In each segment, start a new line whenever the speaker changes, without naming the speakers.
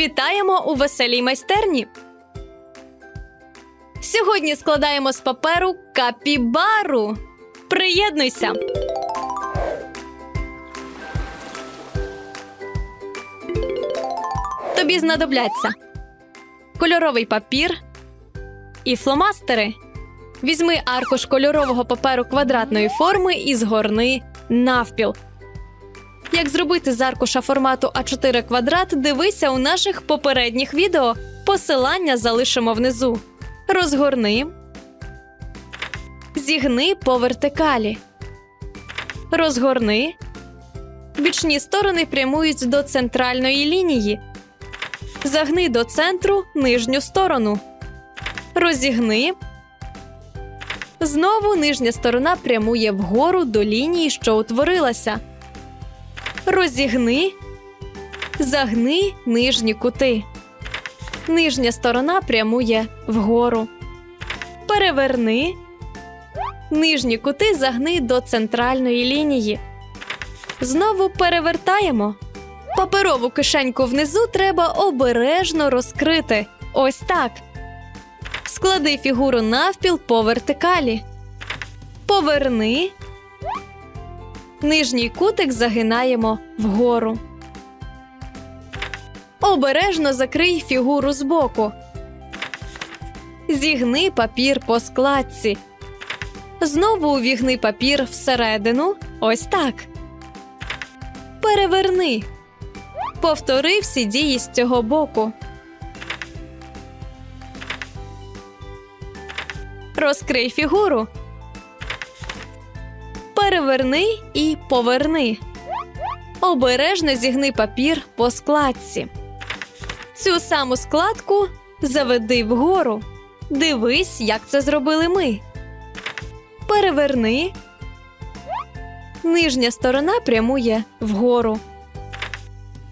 Вітаємо у веселій майстерні. Сьогодні складаємо з паперу капібару. Приєднуйся. Тобі знадобляться кольоровий папір і фломастери. Візьми аркуш кольорового паперу квадратної форми і згорни навпіл. Як зробити з аркуша формату А4 квадрат, дивися у наших попередніх відео. Посилання залишимо внизу. Розгорни. Зігни по вертикалі. Розгорни. Бічні сторони прямують до центральної лінії. Загни до центру нижню сторону. Розігни. Знову нижня сторона прямує вгору до лінії, що утворилася. Розігни, загни нижні кути. Нижня сторона прямує вгору. Переверни. Нижні кути загни до центральної лінії. Знову перевертаємо. Паперову кишеньку внизу треба обережно розкрити. Ось так. Склади фігуру навпіл по вертикалі. Поверни. Нижній кутик загинаємо вгору. Обережно закрий фігуру збоку. Зігни папір по складці. Знову увігни папір всередину. Ось так. Переверни. Повтори всі дії з цього боку. Розкрий фігуру. Переверни і поверни. Обережно зігни папір по складці. Цю саму складку заведи вгору. Дивись, як це зробили ми. Переверни. Нижня сторона прямує вгору.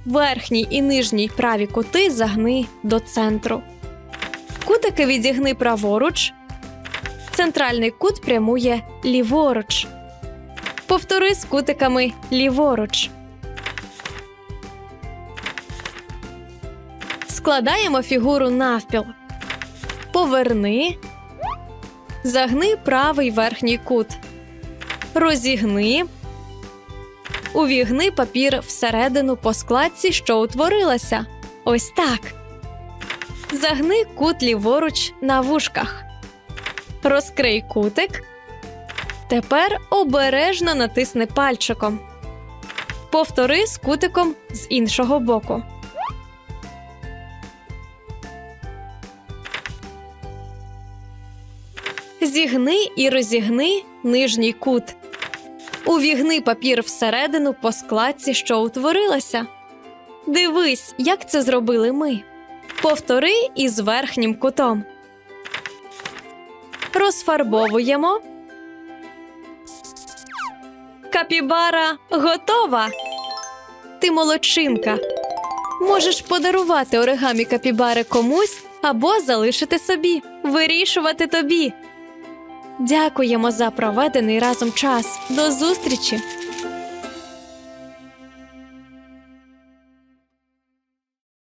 Верхній і нижній праві кути загни до центру. Кутики відігни праворуч. Центральний кут прямує ліворуч. Повтори з кутиками ліворуч. Складаємо фігуру навпіл. Поверни. Загни правий верхній кут. Розігни. Увігни папір всередину по складці, що утворилася. Ось так. Загни кут ліворуч на вушках. Розкрий кутик. Тепер обережно натисни пальчиком. Повтори з кутиком з іншого боку. Зігни і розігни нижній кут. Увігни папір всередину по складці, що утворилася. Дивись, як це зробили ми. Повтори із верхнім кутом. Розфарбовуємо. Капібара готова. Ти молодчинка. Можеш подарувати оригамі капібари комусь або залишити собі, вирішувати тобі. Дякуємо за проведений разом час. До зустрічі!